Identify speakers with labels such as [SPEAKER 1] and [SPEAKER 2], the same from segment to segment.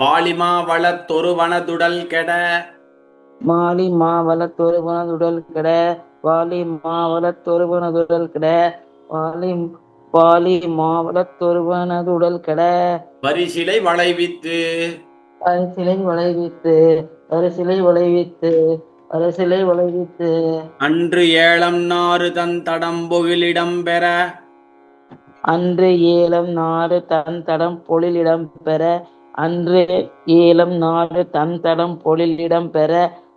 [SPEAKER 1] வாலிமா வளத்தொரு வனதுடல் கெட.
[SPEAKER 2] மாலி மாவலத்தொருவனதுடல் கெட. வாலி மாவலத்தொருவனதுடல் கெட. வாலி வாலி மாவலத்தொருவனதுடல் கெட.
[SPEAKER 1] வரிசிலை வளைவித்து.
[SPEAKER 2] அரசிலை வளைவித்து. அரசிலை வளைவித்து. அரசிலை வளைவித்து.
[SPEAKER 1] அன்று ஏலம் நாறு தன் தடம்பொகிலிடம் பெற.
[SPEAKER 2] அன்று ஏலம் நாடு தன் தடம் பொழிலிடம் பெற. அன்று ஏலம் நாடு தன் தடம் பொழிலிடம் பெற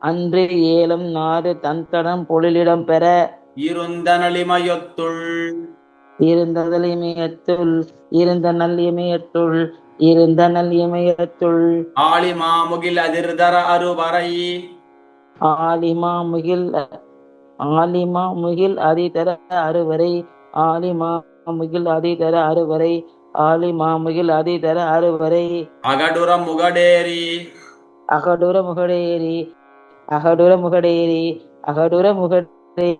[SPEAKER 2] அன்று ஏலம் நாடு தன் தடம் பொழிலிடம் பெற.
[SPEAKER 1] இருந்த நலிமயொத்துள்
[SPEAKER 2] இருந்த இமயத்துள் இருந்த நல் இமயத்துள் இருந்த நல் இமயத்துள்
[SPEAKER 1] ஆளி மாமுகில் அதிர்தர அருவரை
[SPEAKER 2] ஆலிமா முகில் ஆலிமா முகில் அதிதர அறுவரை ஆலிமா முகில் அதிதர அறுவரை. ஆலிமா முகில் அதிதர அறுவரை.
[SPEAKER 1] அகடுற முகடேரி
[SPEAKER 2] அகடுர முகடேரி அகடுர முகடேரி அகடுர முகடேரி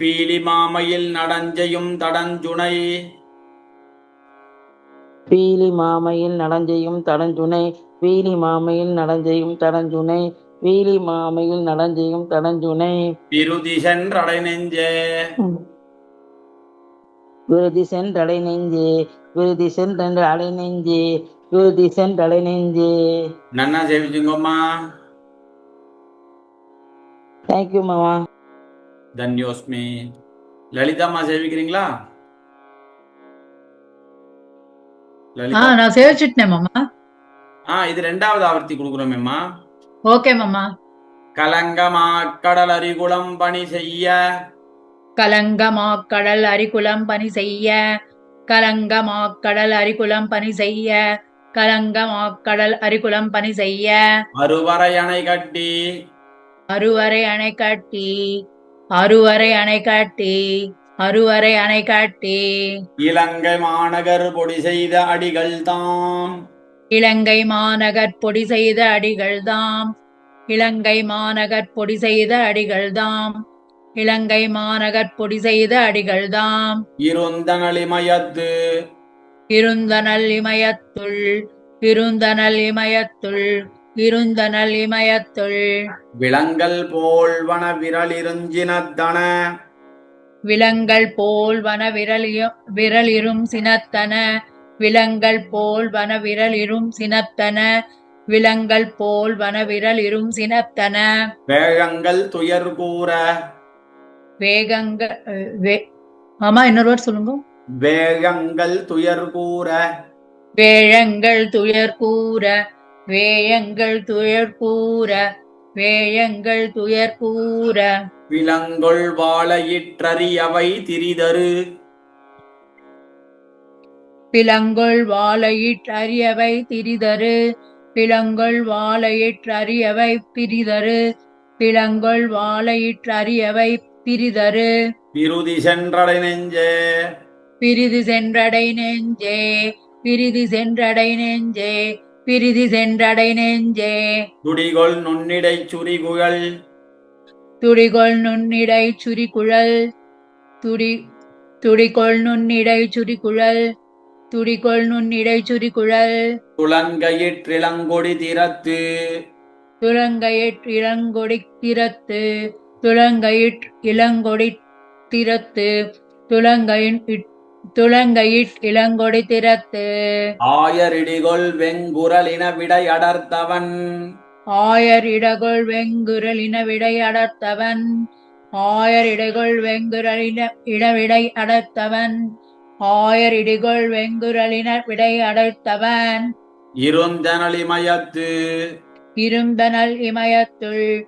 [SPEAKER 1] பீலி மாமையில் நடஞ்செயும் தடஞ்சுனை.
[SPEAKER 2] பீலி மாமையில் நடஞ்செய்யும் தடஞ்சுனை. பீலி மாமையில் நடஞ்செய்யும் தடஞ்சுனை. பீலி மாமையில் நடஞ்செய்யும் தடஞ்சுனை.
[SPEAKER 1] பிருதி சென்றடை நெஞ்சே
[SPEAKER 2] விருதி சென்றடை நெஞ்சே விருதி சென்றென்று அடை நெஞ்சே விருதி சென்றடை நெஞ்சே.
[SPEAKER 1] நன்னா சேவிச்சுங்கம்மா
[SPEAKER 2] தேங்க்யூ மாமா.
[SPEAKER 1] தன்யோஸ்மி லலிதாம்மா சேவிக்கிறீங்களா
[SPEAKER 3] நான் சேவிச்சுட்டேன் மாமா.
[SPEAKER 1] ஆ இது ரெண்டாவது ஆவர்த்தி கொடுக்குறோமேம்மா.
[SPEAKER 3] ஓகே மாமா.
[SPEAKER 1] கலங்கமா கடல் அரிகுளம் பணி செய்ய.
[SPEAKER 3] கலங்கமா கடல் அரிகுலம் பணி செய்ய கலங்கமா கடல் அரிகுலம் பணி செய்ய கலங்கமா கடல் அரிகுலம் பணி செய்ய.
[SPEAKER 1] அருவரை அணை கட்டி.
[SPEAKER 3] அருவரை அணை கட்டி அருவரை அணை கட்டி அருவரை அணை கட்டி.
[SPEAKER 1] இலங்கை மாநகர் பொடி செய்த அடிகள் தாம்.
[SPEAKER 3] இலங்கை மாநகர் பொடி செய்த அடிகள்தாம் இலங்கை மாநகர் பொடி செய்த அடிகள்தாம் இலங்கை மாநகர் பொடி செய்த அடிகள்தாம்.
[SPEAKER 1] இருந்த நளிமயத்து
[SPEAKER 3] இருந்தனல் இமயத்துள் இருந்தனல் இமயத்துள் இருந்தனல் இமயத்துள்
[SPEAKER 1] விலங்கல் போல்வன விரலிருஞ்சினத்தன
[SPEAKER 3] விலங்கல் போல் வன விரலியும் விரலிரும் சினத்தன. விலங்கல் போல் வன விரலிரும் சினத்தன. விலங்கல் போல் வன விரலிரும் சினத்தன.
[SPEAKER 1] வேகங்கள் துயர் கூற.
[SPEAKER 3] வேகங்க வே ஆமா இன்னொரு வாட்டி சொல்லுங்க.
[SPEAKER 1] வேகங்கள் துயர் கூற.
[SPEAKER 3] வேழங்கள் துயர் கூற. வேயங்கள் துயர் கூற. வேயங்கள் துயர் கூற.
[SPEAKER 1] விலங்கொள் வாழையிற்றறியவை திரிதரு.
[SPEAKER 3] பிலங்கொள் வாழையிற்றறியவை திரிதரு. பிலங்கொள் வாழையிற்றறியவை பிரிதரு பிலங்கொள் வாழையிற்றறியவை பிரிதரு.
[SPEAKER 1] பிருதி சென்றடை நெஞ்சே.
[SPEAKER 3] பிரிதி சென்றடை நெஞ்சே. பிரிதி சென்றடை நெஞ்சே. பிரிதி சென்றடை நெஞ்சே.
[SPEAKER 1] துடிகொள் நுண்ணிடை சுரிகுழல்.
[SPEAKER 3] துடிகொள் நுண்ணிடை சுரிகுழல். துடி துடிகொள் நுண்ணிடை சுரிகுழல். துடிகொள் நுண்ணிடை சுரிகுழல்.
[SPEAKER 1] துளன்கயிற்றிளங்கொடி திறத்து.
[SPEAKER 3] துலங்கையிற் இளங்கொடி திறத்து. துலங்கையிற் இளங்கொடி திறத்து துலங்கையின் இட்- துலங்கையிற் இளங்கொடி திறத்து.
[SPEAKER 1] ஆயரிடிகொள் வெங்குரலின விடை அடர்த்தவன்.
[SPEAKER 3] ஆயர் இடகொள் வெங்குரலின விடை அடர்த்தவன். ஆயர் இடைகொள் வெங்குரலின இடவிடை அடர்த்தவன். ஆயர் இடிகொள் வெங்குரலின விடை அடர்த்தவன்.
[SPEAKER 1] இருந்தனளிமயத்து
[SPEAKER 3] இருந்தனல் இமயத்துள்.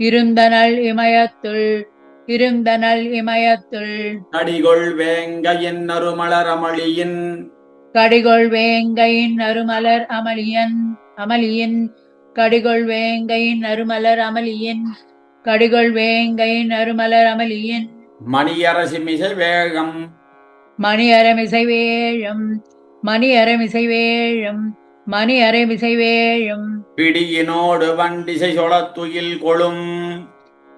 [SPEAKER 3] இருந்தனல் இமயத்துள் இருந்தனல் இமயத்துள்.
[SPEAKER 1] அடிகொள் வேங்கையின் நறுமலரமளியின்
[SPEAKER 3] கடிகொள் வேங்கையின் அருமலர் அமளியன் அமளியின். கடிகொள் வேங்கையின் அருமலர் அமளியின் கடிகொள் வேங்கையின் அருமலர் அமளியின்.
[SPEAKER 1] மணியரசிமிசை வேகம்
[SPEAKER 3] மணி அரமிசை வேழும் மணி அரமிசை வேழும். மணி அரை விசைவேழும்.
[SPEAKER 1] பிடியினோடு வண்டிசை சொலத்துயில் கொழும்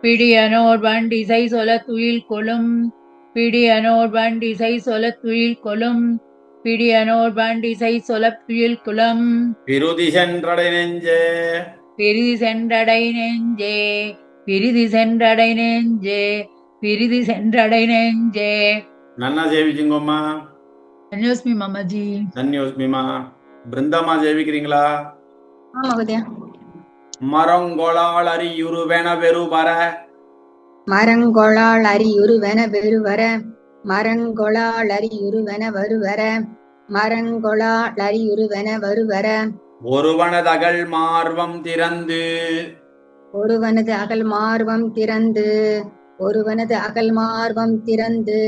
[SPEAKER 3] பிடியனோர் வண்டிசை சொலத்துயில் கொழும் பிடியனோர் வண்டிசை சொலத்துயில் கொழும் பிடியனோர் வண்டிசை சொலத்துயில் குளம்.
[SPEAKER 1] பிருதி சென்றடை நெஞ்சே.
[SPEAKER 3] பிரிதி சென்றடை நெஞ்சே. பிரிதி சென்றடை நெஞ்சே. பிரிதி சென்றடை நெஞ்சே.
[SPEAKER 1] நன்னா சேவிச்சுங்கோம்மா
[SPEAKER 3] தன்யோஸ்மி மாமாஜி.
[SPEAKER 1] தன்யோஸ்மிமா.
[SPEAKER 4] ஆ மகோதயா
[SPEAKER 1] மரங்கொளாள் அரியுருவென வெறுபர
[SPEAKER 4] மரங்கொளாள் அரியுருவென வெறுவர. மரங்கொளாள் அரியுருவென வருவர. மரங்கொளாள் அரியுருவென வருவர.
[SPEAKER 1] ஒருவனதகல் மார்வம் திறந்து.
[SPEAKER 4] ஒருவனது அகல் மார்வம் திறந்து. ஒருவனது அகல் மார்வம் திறந்து.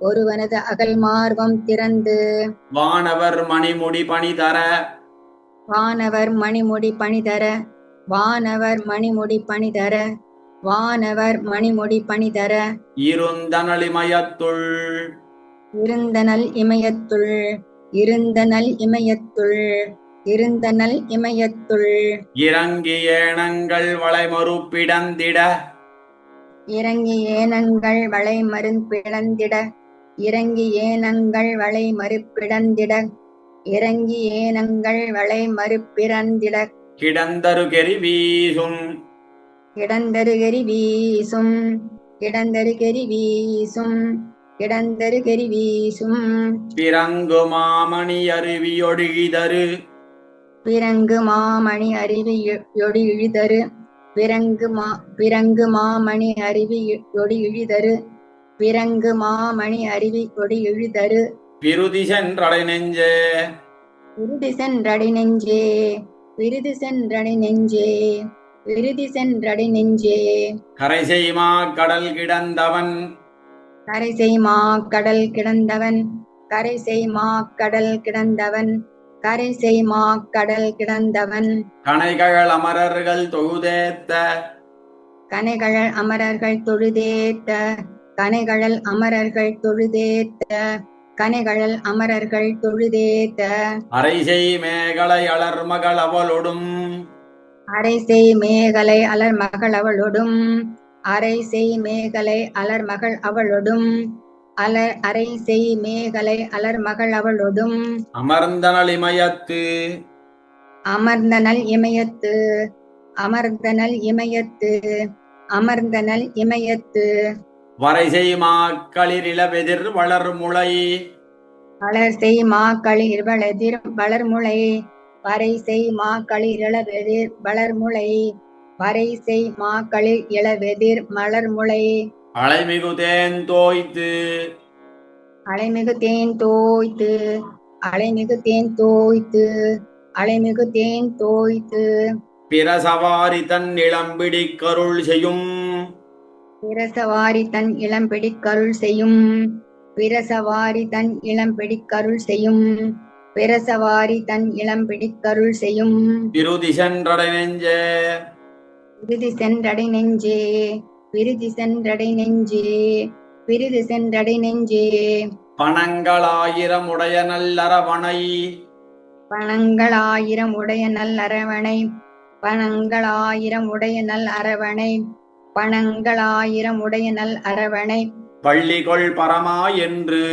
[SPEAKER 4] ஒருவனது அகல் மார்வம் திறந்து.
[SPEAKER 1] வானவர் மணிமுடி பணி தர.
[SPEAKER 4] வானவர் மணிமுடி பணிதர வானவர் மணிமுடி பணிதர வானவர் மணிமுடி பணிதர
[SPEAKER 1] இருந்தனளிமயத்துள்.
[SPEAKER 4] இருந்தனல் இமயத்துள். இருந்தனல் இமயத்துள். இருந்தனல் இமயத்துள்.
[SPEAKER 1] இறங்கி ஏனங்கள் வளைமறுப்பிடந்திட
[SPEAKER 4] இறங்கி ஏனங்கள் வளை இறங்கி ஏனங்கள் வளை மறுப்பிடந்திட இறங்கி ஏனங்கள் வளை மறுப்பிறந்திட
[SPEAKER 1] கிடந்தருகெரி வீசும்.
[SPEAKER 4] கிடந்தருகெரி வீசும். கிடந்தருகெரி வீசும். கிடந்தருகெரி வீசும்.
[SPEAKER 1] பிறங்கு மாமணி அருவியொழுகிதரு
[SPEAKER 4] பிறங்கு மாமணி அருவி யொடி இழிதரு பிறங்கு மா பிறங்கு மாமணி அருவி யொடி இழிதரு பிறங்கு மாமணி அருவி கொடி இழிதரு
[SPEAKER 1] பிருதி சென்றடை நெஞ்சே
[SPEAKER 4] விருதி சென்றடி நெஞ்சே விருதி சென்றடி நெஞ்சே விருதி சென்றடி நெஞ்சே
[SPEAKER 1] கரை செய்மா கடல் கிடந்தவன்.
[SPEAKER 4] கரை செய்மா கடல் கிடந்தவன். கரை செய்மா கடல் கிடந்தவன். கரை செய்மா கடல் கிடந்தவன்.
[SPEAKER 1] கனைகள் அமரர்கள் தொழுதேத்த.
[SPEAKER 4] கனைகழல் அமரர்கள் தொழுதேத்த. கனைகழல் அமரர்கள் தொழுதேத்த கனைகழல் அமரர்கள் தொழுதேத்த.
[SPEAKER 1] அரைசை மேகலை அலர்மகள் அவளொடும்.
[SPEAKER 4] அரைசை மேகலை அலர் மகள் அவளொடும். அரைசை மேகலை அலர் மகள் அவளொடும். அலர் அரைசை மேகலை அலர் மகள் அவளொடும்.
[SPEAKER 1] அமர்ந்தனல் இமயத்து.
[SPEAKER 4] அமர்ந்தனல் இமயத்து. அமர்ந்தனல் இமயத்து. அமர்ந்தனல் இமயத்து.
[SPEAKER 1] வரைசை மாக்களிரில வெதிர் வளர் முளை
[SPEAKER 4] வளர்சை மாக்களிர் வளதிர் வளர்முளை வரைசை மாக்களிர் இளவெதிர் வளர்முளை வரைசை மாக்களிர் இளவெதிர் மலர்முளை
[SPEAKER 1] அலைமிகு தேன் தோய்த்து.
[SPEAKER 4] அலைமிகு தேன் தோய்த்து. அலைமிகு தேன் தோய்த்து. அலைமிகு தேன் தோய்த்து.
[SPEAKER 1] பிரசவாரி தன் இளம்பிடி கருள் செய்யும்.
[SPEAKER 4] பிரசவாரி தன் இளம்பிடி கருள் செய்யும். பிரசவாரி தன் இளம்பிடி கருள் செய்யும். பிரசவாரி தன் இளம்பிடி கருள் செய்யும்.
[SPEAKER 1] பிருதி சென்றடை நெஞ்சே.
[SPEAKER 4] விருதி சென்றடை நெஞ்சே. விருதி சென்றடை நெஞ்சே. விருதி சென்றடை நெஞ்சே.
[SPEAKER 1] பணங்களாயிரம் உடைய நல்லரவணை
[SPEAKER 4] பணங்களாயிரம் உடைய நல் அரவணை. பணங்களாயிரம் உடைய நல் அரவணை. பணங்களாயிரம் உடைய நல் அரவணை.
[SPEAKER 1] பள்ளிகொள் பரமா என்று.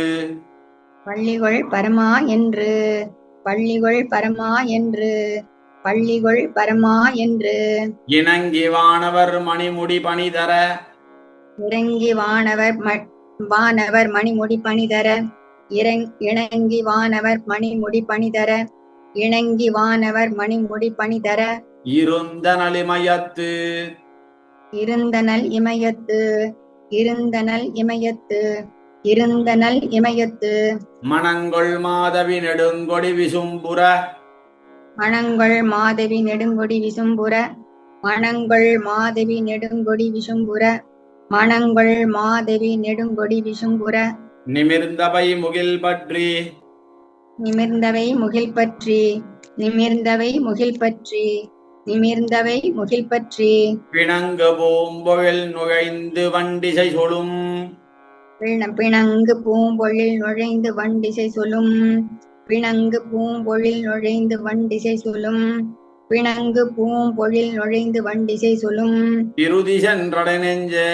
[SPEAKER 4] பள்ளிகொள் பரமா என்று. பள்ளிகொள் பரமா என்று. பள்ளிகொள் பரமா என்று.
[SPEAKER 1] இணங்கி வானவர் மணிமுடி பணிதர
[SPEAKER 4] இறங்கி வானவர் வானவர் மணிமுடி பணிதர இறங் இணங்கி வானவர் மணிமுடி பணிதர இணங்கி வானவர் மணிமுடி பணிதர
[SPEAKER 1] இருந்த நலிமயத்து.
[SPEAKER 4] இருந்தனல் இமயத்து இருந்தனல் இமயத்து இருந்தனல் இமயத்து.
[SPEAKER 1] மணங்கொள் மாதவி நெடுங்கொடி விசும்புற.
[SPEAKER 4] மணங்கொள் மாதவி நெடுங்கொடி விசும்புற. மணங்கொள் மாதவி நெடுங்கொடி விசும்புற. மணங்கொள் மாதவி நெடுங்கொடி விசும்புற.
[SPEAKER 1] நிமிர்ந்தவை முகில் பற்றி.
[SPEAKER 4] நிமிர்ந்தவை முகில் பற்றி. நிமிர்ந்தவை முகில் பற்றி. நிமிர்ந்தவை முகில் பற்றி
[SPEAKER 1] பிணங்கு பூம்பொழில் நுழைந்து வண்டிசை சொலும்
[SPEAKER 4] பிண- பிணங்கு பூம்பொழில் நுழைந்து வண்டிசை சொல்லும் பிணங்கு பூம்பொழில் நுழைந்து வண்டிசை சொல்லும் பிணங்கு பூம்பொழில் நுழைந்து வண்டிசை சொல்லும்
[SPEAKER 1] பிருதி சென்றடை நெஞ்சே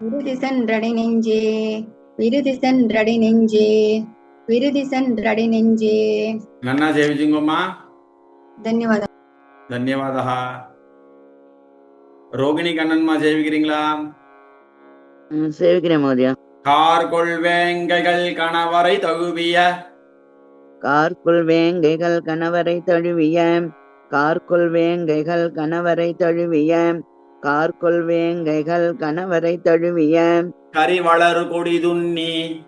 [SPEAKER 4] விருதி சென்றடை நெஞ்சே விருதி சென்றடை நெஞ்சே விருதி சென்றடை நெஞ்சே
[SPEAKER 1] నన్నా సేవించుకోమ్మా
[SPEAKER 4] ధన్యవాదం
[SPEAKER 1] தன்யவாதா ரோகிணி கண்ணன்மா சேவிக்கிறீங்களா?
[SPEAKER 5] சேவிக்கிறேன் மோதியா
[SPEAKER 1] கார்கொள் வேங்கைகள் கணவரை தகுவிய
[SPEAKER 5] கார்குள் வேங்கைகள் கணவரை தழுவிய. கார்குள் வேங்கைகள் கணவரை தழுவிய. கார்குள் வேங்கைகள் கணவரை தழுவிய.
[SPEAKER 1] கரிவளர் கொடி துண்ணி.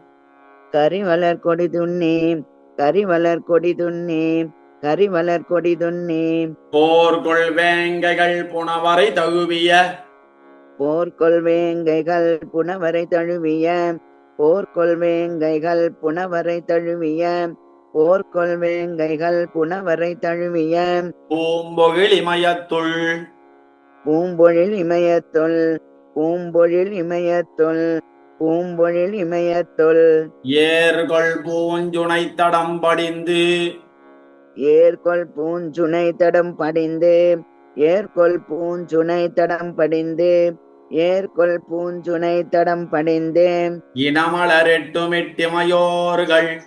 [SPEAKER 5] கரிவளர் கொடி துண்ணி. கரிவளர் கொடி துண்ணி. கரிவளர் கொடி துண்ணி
[SPEAKER 1] போர்கொள் வேங்கைகள் புனவரை தகுவிய
[SPEAKER 5] போர்க்கொள் வேங்கைகள் புனவரை தழுவிய. போர்க்கொள் வேங்கைகள் புனவரை தழுவிய. போர்க்கொள் வேங்கைகள் புனவரை தழுவிய.
[SPEAKER 1] பூம்பொகில் இமயத்துள்.
[SPEAKER 5] பூம்பொழில் இமயத்துள். பூம்பொழில் இமயத்துள். பூம்பொழில் இமயத்துள்.
[SPEAKER 1] ஏர்கொள் பூஞ்சுனை தடம் படிந்து.
[SPEAKER 5] ஏர்கொள் பூஞ்சுனை தடம் படிந்து ஏர்கொள் பூஞ்சுனை தடம் படிந்து ஏர்கொள் பூஞ்சுனை தடம் படிந்து.
[SPEAKER 1] இனமலரெட்டுமிட்டிமையோர்கள்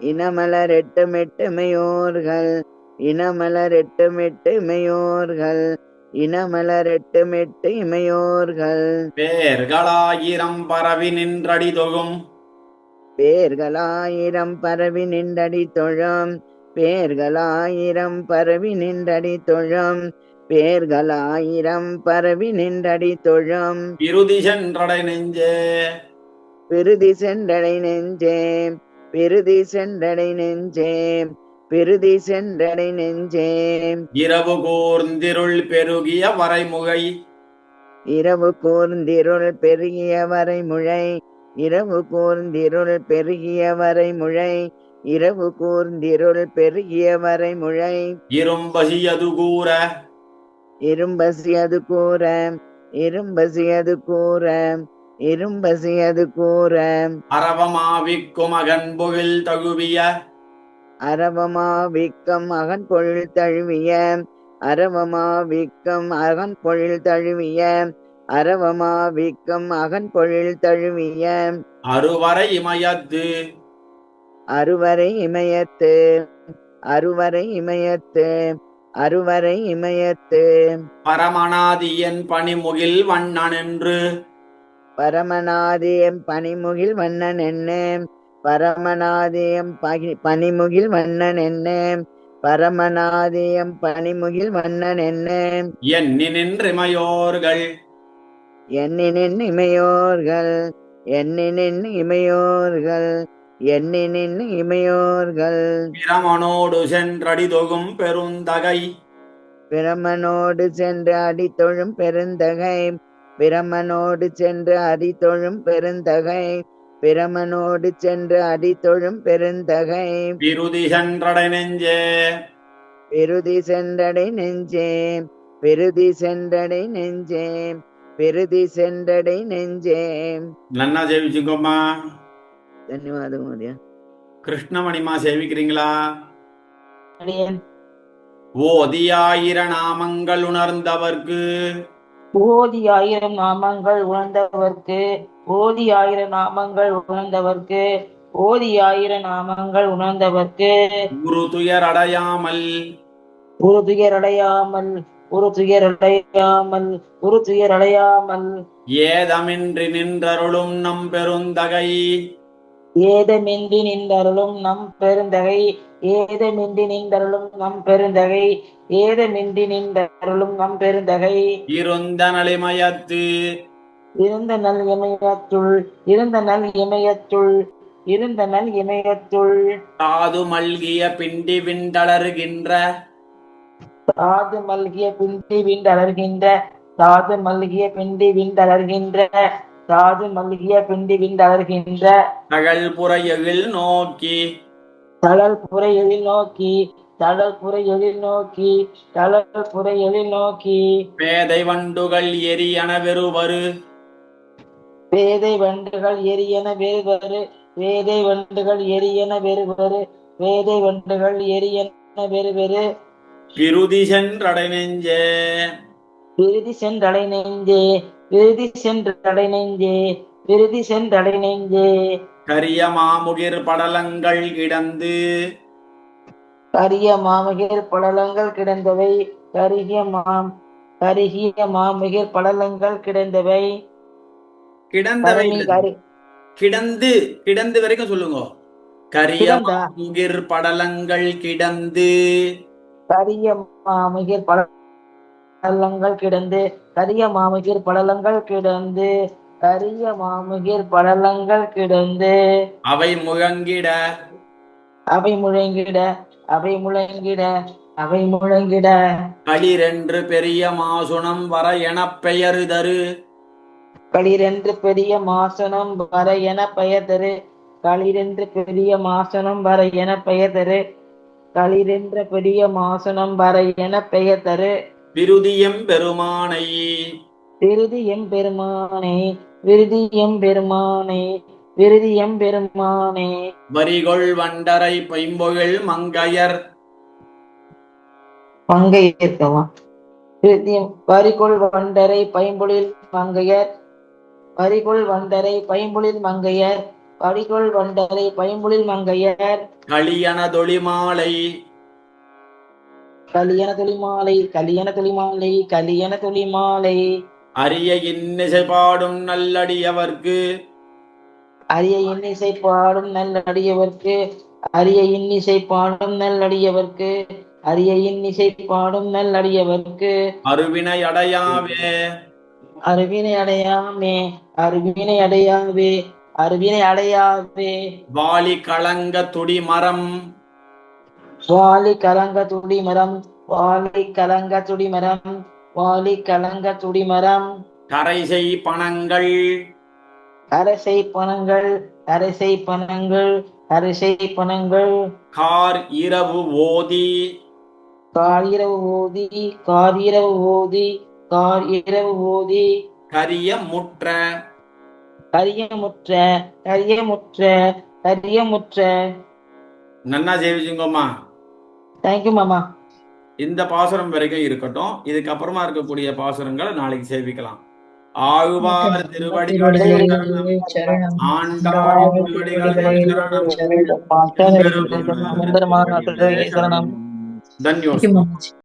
[SPEAKER 5] இனமலர் எட்டுமெட்டுமையோர்கள் இனமலர் எட்டுமெட்டுமையோர்கள் இனமலர் எட்டுமெட்டு இமையோர்கள்
[SPEAKER 1] பேர்களாயிரம் பரவி நின்றடி தொகும்
[SPEAKER 5] பேர்களாயிரம் பரவி நின்றடி தொழும் பேர்களாயிரம் பரவி நின்றடி தொழும். பேர்களாயிரம் பரவி நின்றடி தொழும்.
[SPEAKER 1] இறுதி சென்றடை நெஞ்சே.
[SPEAKER 5] பிருதி சென்றடை நெஞ்சே. பிருதி சென்றடை நெஞ்சே. பிருதி சென்றடை நெஞ்சே.
[SPEAKER 1] இரவு கூர்ந்திருள் பெருகிய வரைமுகை.
[SPEAKER 5] இரவு கூர்ந்திருள் பெருகிய வரைமுழை. இரவு கூர்ந்திருள் பெருகிய வரைமுழை. இரவு கூர்ந்திருள் பெருகிய வரைமுழை
[SPEAKER 1] இரும்பசியது கூற.
[SPEAKER 5] இரும்பசியது கூற. இரும்பசியது கூற. இரும்பசியது கூற.
[SPEAKER 1] அரவமாவிக்கும் அகன்புகில் தகுவிய
[SPEAKER 5] அரவமா விக்கம் அகன் பொழில் தழுவிய. அரவமா விக்கம் அகன் பொழில் தழுவிய. அரவமா விக்கம் அகன் பொழில் தழுவிய.
[SPEAKER 1] அருவரை இமயத்து
[SPEAKER 5] அருவரை இமயத்து அருவரை இமயத்து அருவரை இமயத்து.
[SPEAKER 1] பரமனாதியன் பணிமுகில் வண்ணன் என்று
[SPEAKER 5] பரமநாதியம் பனிமுகில் வண்ணன் என்ன பரமநாதியம் பகி- பனிமுகில் வண்ணன் என்ன பரமநாதியம் பனிமுகில் வண்ணன் என்ன
[SPEAKER 1] எண்ணி நின்றிமையோர்கள்.
[SPEAKER 5] எண்ணினின் இமையோர்கள் எண்ணினின் இமையோர்கள் எண்ணினின் இமையோர்கள்.
[SPEAKER 1] பிரமனோடு சென்றடி தொகும் பெருந்தகை.
[SPEAKER 5] பிரமனோடு சென்று அடித்தொழும் பெருந்தகை. பிரமனோடு சென்று அடித்தொழும் பெருந்தகை. பிரமனோடு சென்று அடித்தொழும் பெருந்தகை.
[SPEAKER 1] விருதி சென்றடை நெஞ்சே.
[SPEAKER 5] பெருதி சென்றடை நெஞ்சே. பெருதி சென்றடை நெஞ்சே. பெருதி சென்றடை நெஞ்சே.
[SPEAKER 1] நன்னா சேவிச்சுக்கோம்மா
[SPEAKER 5] தன்யவாதம் மோதியா
[SPEAKER 1] கிருஷ்ணமணிமா சேவிக்கிறீங்களா ஓதியாயிர நாமங்கள் உணர்ந்தவர்க்கு
[SPEAKER 5] ஓதி ஆயிரம் நாமங்கள் உணர்ந்தவர்க்கு ஓதி ஆயிரம் நாமங்கள் உணர்ந்தவர்க்கு ஓதி ஆயிரம் நாமங்கள் உணர்ந்தவர்க்கு
[SPEAKER 1] குரு துயர் அடையாமல்
[SPEAKER 5] ஒரு துயரடையாமல் ஒரு துயரடையாமல் ஒரு துயரடையாமல்
[SPEAKER 1] ஏதமின்றி நின்றருளும் நம் பெருந்தகை
[SPEAKER 5] ஏதமின்றி நின்றருளும் நம் பெருந்தகை ஏதமின்றி நின்றருளும் நம் பெருந்தகை ஏதமின்றி நின்றருளும் நம் பெருந்தகை.
[SPEAKER 1] இருந்த நலிமயத்து
[SPEAKER 5] இருந்த நல் இமயத்துள் இருந்த நல் இமயத்துள் இருந்த நல் இமயத்துள்.
[SPEAKER 1] தாது மல்கிய பிண்டி விண்டலருகின்ற.
[SPEAKER 5] தாது மல்கிய பிண்டி விண்டலர்கின்ற தாது மல்கிய பிண்டி விண்டலர்கின்ற. தாது மல்கிய பிண்டி விண்டலர்கின்ற
[SPEAKER 1] தகல் புறையகில் நோக்கி.
[SPEAKER 5] தளல் புற எழில் நோக்கி தளல் புற எழில் நோக்கி தளல் புற எழில் நோக்கி.
[SPEAKER 1] பேதை வண்டுகள் எரியன வெறுவரு.
[SPEAKER 5] வேதை வண்டுகள் எரியன வெறுவரு வேதை வண்டுகள் எரியன வெறுவரு வேதை வண்டுகள் எரியன வெறுவரு.
[SPEAKER 1] பிருதி சென்றடை நெஞ்சே.
[SPEAKER 5] விருதி சென்றடை நெஞ்சே. விருதி சென்றடை நெஞ்சே விருதி சென்றடை நெஞ்சே
[SPEAKER 1] கரிய மாமுகிர் படலங்கள் கிடந்து.
[SPEAKER 2] கரிய மாமகிர் படலங்கள் கிடந்தவை கருகிய மாம் கருகிய மாமகிர் படலங்கள் கிடந்தவை.
[SPEAKER 1] கிடந்தவை கிடந்து கிடந்து வரைக்கும் சொல்லுங்க. கரிய? மாமுகிர் படலங்கள் கிடந்து.
[SPEAKER 2] கரிய மாமகிர் படலங்கள் கிடந்து கரிய மாமகிர் படலங்கள் கிடந்து கரிய மாமகிர் படலங்கள் கிடந்து.
[SPEAKER 1] அவை முழங்கிட.
[SPEAKER 2] அவை முழங்கிட அவை முழங்கிட அவை முழங்கிட.
[SPEAKER 1] களிரென்று பெரிய மாசுணம் வர எனப் பெயருதரு
[SPEAKER 2] களிரென்று பெரிய மாசனம் வர என பெயர் தரு. களிரென்று பெரிய மாசனம் வர என பெயர் தரு. களிரென்ற பெரிய மாசனம் வர என பெயர் தரு.
[SPEAKER 1] விருதியம் பெருமானை.
[SPEAKER 2] விருதி எம்பெருமானே விருதி எம்பெருமானே விருதி எம்பெருமானே
[SPEAKER 1] வரிகொள் வண்டரை பைம்பொழில் மங்கையர்.
[SPEAKER 2] மங்கை இருக்கவா விருதியம் வரிகொள் வண்டரை பைம்பொழில் மங்கையர். வரிகொள் வண்டரை பைம்பொழில் மங்கையர். வரிகொள் வண்டரை பைம்பொழில் மங்கையர்.
[SPEAKER 1] களியன தொழிமாலை.
[SPEAKER 2] கலியன தொழிமாலை கலியன தொழிமாலை கலியன தொழிமாலை
[SPEAKER 1] அரிய இன்னிசை பாடும் நல்லடியவர்க்கு.
[SPEAKER 2] அரிய இன்னிசை பாடும் நல்லடியவர்க்கு. அரிய இன்னிசை பாடும் நல்லடியவர்க்கு. அரிய இன்னிசை பாடும் நல்லடியவர்க்கு.
[SPEAKER 1] அருவினை அடையாவே
[SPEAKER 2] அருவினை அடையாமே. அருவினை அடையாவே. அருவினை அடையாவே.
[SPEAKER 1] வாலி களங்க துடி மரம்
[SPEAKER 2] வாலி கலங்க துடி மரம் வாலி கலங்க துடி மரம் வாலி கலங்க துடி மரம்
[SPEAKER 1] கரைசை பணங்கள்.
[SPEAKER 2] அரசை பணங்கள் அரசை பணங்கள் அரசை பணங்கள்.
[SPEAKER 1] கார் இரவு ஓதி.
[SPEAKER 2] காரிரவு ஓதி காரிரவு ஓதி கார் இரவு ஓதி.
[SPEAKER 1] கரிய முற்ற.
[SPEAKER 2] கரியமுற்ற கரியமுற்ற கரியமுற்ற
[SPEAKER 1] நன்னா சேவிச்சுங்கம்மா.
[SPEAKER 2] தேங்க்யூ மாமா.
[SPEAKER 1] இந்த பாசுரம் வரைக்கும் இருக்கட்டும். இதுக்கப்புறமா இருக்கக்கூடிய பாசுரங்களை நாளைக்கு சேவிக்கலாம். ஆழ்வார். சரணம். ஆண்டாள் தன்யோஸ்.